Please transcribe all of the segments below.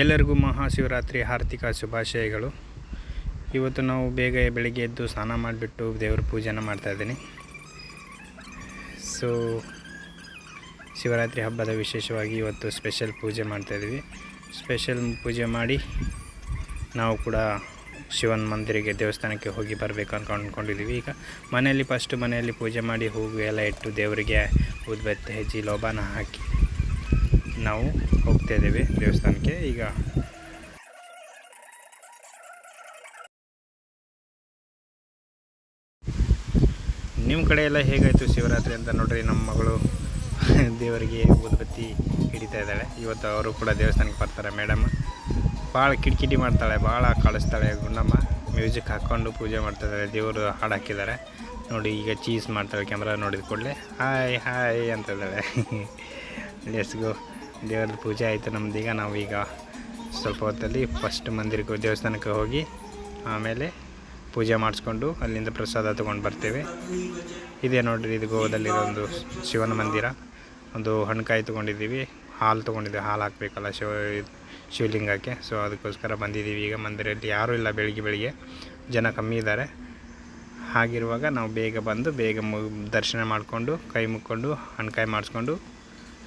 ಎಲ್ಲರಿಗೂ ಮಹಾಶಿವರಾತ್ರಿ ಆರ್ಥಿಕ ಶುಭಾಶಯಗಳು. ಇವತ್ತು ನಾವು ಬೇಗ ಬೆಳಿಗ್ಗೆ ಎದ್ದು ಸ್ನಾನ ಮಾಡಿಬಿಟ್ಟು ದೇವ್ರ ಪೂಜೆನ ಮಾಡ್ತಾಯಿದ್ದೀನಿ ಸೊ ಶಿವರಾತ್ರಿ ಹಬ್ಬದ ವಿಶೇಷವಾಗಿ ಇವತ್ತು ಸ್ಪೆಷಲ್ ಪೂಜೆ ಮಾಡ್ತಾಯಿದ್ದೀವಿ ಸ್ಪೆಷಲ್ ಪೂಜೆ ಮಾಡಿ ನಾವು ಕೂಡ ಶಿವನ ಮಂದಿರಿಗೆ ದೇವಸ್ಥಾನಕ್ಕೆ ಹೋಗಿ ಬರಬೇಕು ಅಂತ ಅಂದ್ಕೊಂಡಿದ್ದೀವಿ. ಈಗ ಮನೆಯಲ್ಲಿ ಫಸ್ಟ್ ಮನೆಯಲ್ಲಿ ಪೂಜೆ ಮಾಡಿ ಹೂವು ಎಲ್ಲ ಇಟ್ಟು ದೇವರಿಗೆ ಉದ್ಬತ್ತಿ ಹೆಜ್ಜಿ, ಲೋಬಾನ ಹಾಕಿ ನಾವು ಹೋಗ್ತಾ ಇದ್ದೇವೆ ದೇವಸ್ಥಾನಕ್ಕೆ. ಈಗ ನಿಮ್ಮ ಕಡೆ ಎಲ್ಲ ಹೇಗಾಯಿತು ಶಿವರಾತ್ರಿ ಅಂತ ನೋಡ್ರಿ. ನಮ್ಮ ಮಗಳು ದೇವರಿಗೆ ಉದ್ಬತ್ತಿ ಹಿಡಿತಾ ಇದ್ದಾಳೆ. ಇವತ್ತು ಅವರು ಕೂಡ ದೇವಸ್ಥಾನಕ್ಕೆ ಬರ್ತಾರೆ ಮೇಡಮ್. ಭಾಳ ಕಿಟಕಿಟಿ ಮಾಡ್ತಾಳೆ, ಭಾಳ ಕಳಿಸ್ತಾಳೆ ಗುಂಡಮ್ಮ. ಮ್ಯೂಸಿಕ್ ಹಾಕ್ಕೊಂಡು ಪೂಜೆ ಮಾಡ್ತಾ ಇದ್ದಾರೆ ದೇವರು ಹಾಡು ಹಾಕಿದ್ದಾರೆ. ನೋಡಿ, ಈಗ ಚೀಸ್ ಮಾಡ್ತಾಳೆ ಕ್ಯಾಮ್ರಾ ನೋಡಿದ ಕೂಡಲೇ. Hi hi ಅಂತಿದ್ದಾಳೆ. ಲೆಟ್ಸ್ ಗೋ ದೇವ್ರದ್ದು ಪೂಜೆ ಆಯಿತು ನಮ್ದೀಗ ನಾವೀಗ ಸ್ವಲ್ಪ ಹೊತ್ತಲ್ಲಿ ಫಸ್ಟ್ ಮಂದಿರಕ್ಕೆ ದೇವಸ್ಥಾನಕ್ಕೆ ಹೋಗಿ ಆಮೇಲೆ ಪೂಜೆ ಮಾಡಿಸ್ಕೊಂಡು ಅಲ್ಲಿಂದ ಪ್ರಸಾದ ತೊಗೊಂಡು ಬರ್ತೇವೆ. ಇದೇ ನೋಡಿರಿ, ಇದು ಗೋವಾದಲ್ಲಿರೋ ಒಂದು ಶಿವನ ಮಂದಿರ. ಒಂದು ಹಣ್ಕಾಯಿ ತೊಗೊಂಡಿದ್ದೀವಿ. ಹಾಲು ತೊಗೊಂಡಿದ್ದೀವಿ ಹಾಲು ಹಾಕಬೇಕಲ್ಲ ಶಿವ, ಶಿವಲಿಂಗಕ್ಕೆ. ಸೊ ಅದಕ್ಕೋಸ್ಕರ ಬಂದಿದ್ದೀವಿ. ಈಗ ಮಂದಿರಲ್ಲಿ ಯಾರೂ ಇಲ್ಲ ಬೆಳಿಗ್ಗೆ ಬೆಳಿಗ್ಗೆ. ಜನ ಕಮ್ಮಿ ಇದ್ದಾರೆ. ಹಾಗಿರುವಾಗ ನಾವು ಬೇಗ ಬಂದು ಬೇಗ ಮು, ದರ್ಶನ ಮಾಡಿಕೊಂಡು ಕೈ ಮುಕ್ಕೊಂಡು ಹಣ್ಕಾಯಿ ಮಾಡಿಸ್ಕೊಂಡು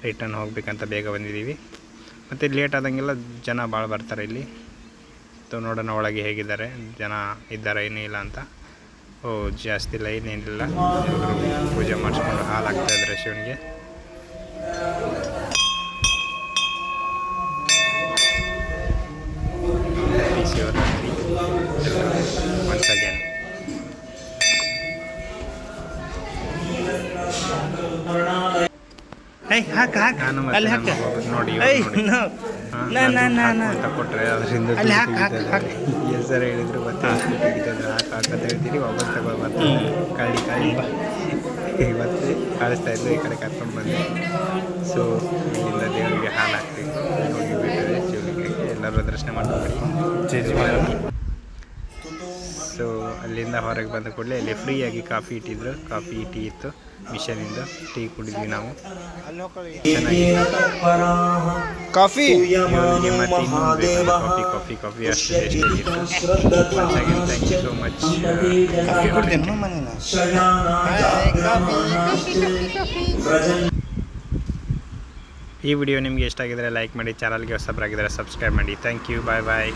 ರಿಟರ್ನ್ ಹೋಗಬೇಕಂತ ಬೇಗ ಬಂದಿದ್ದೀವಿ. ಮತ್ತು ಲೇಟ್ ಆದಂಗೆಲ್ಲ ಜನ ಭಾಳ ಬರ್ತಾರೆ ಇಲ್ಲಿ. ಸೊ ನೋಡೋಣ ಒಳಗೆ ಹೇಗಿದ್ದಾರೆ. ಜನ ಇದ್ದಾರೆ ಏನೂ ಇಲ್ಲ ಅಂತ. ಓ, ಜಾಸ್ತಿ ಲೈನ್ ಏನಿಲ್ಲ. ಪೂಜೆ ಮಾಡಿಸ್ಕೊಂಡು ಹಾಲು ಇದ್ದಾರೆ ಶಿವನಿಗೆ. ಶಿವರಾತ್ರಿ ಒನ್ಸ್ ಹಾಕ್ ಹಾಕ್. ಅಲ್ಲಿ ಹಾಕ. ನೋಡಿ. ನೋ. ನಾ ಅದರಿಂದ ಅಲ್ಲಿ ಹಾಕ ಹಾಕ್, ಹಾಕ್. ಹೆಸರು ಹೇಳಿದ್ರು ಮತ್ತೆ ಹಾಕ ಅಂತ ಹೇಳ್ತೀರಿ ವಾಪಸ್ ತಗೊಂಡು ಬರ್ತೀನಿ ಕಾಳಿ ಕಾಳಿ ಇವತ್ತು ಕಳಿಸ್ತಾ ಇದ್ರು ಈ ಕಡೆ ಕರ್ಕೊಂಡು ಬಂದೆ. ಸೊ ಇಲ್ಲಿಂದ ದೇವರಿಗೆ ಹಾಲು ಹಾಕ್ತೀವಿ ಹೋಗಿ ಎಲ್ಲರೂ ದರ್ಶನ ಮಾಡ್ಕೊಂಡು ಸೊ ಅಲ್ಲಿಂದ ಹೊರಗೆ ಬಂದ ಕೂಡಲೇ ಅಲ್ಲಿ ಫ್ರೀಯಾಗಿ ಕಾಫಿ ಇಟ್ಟಿದ್ರು. ಕಾಫಿ ಟೀ ಇತ್ತು. ಮಿಷನಿಂದ ಟೀ ಕುಡಿದ್ವಿ ನಾವು. ಕಾಫಿ? ಕಾಫಿ ಕಾಫಿ ಕಾಫಿ ಅಷ್ಟು ಥ್ಯಾಂಕ್ ಯು ಸೋ ಮಚ್ ಈ ವಿಡಿಯೋ ನಿಮಗೆ ಇಷ್ಟ ಆಗಿದ್ರೆ ಲೈಕ್ ಮಾಡಿ ಚಾನಲ್ಗೆ ಹೊಸಬ್ರಾಗಿದ್ರೆ ಸಬ್ಸ್ಕ್ರೈಬ್ ಮಾಡಿ. Thank you bye bye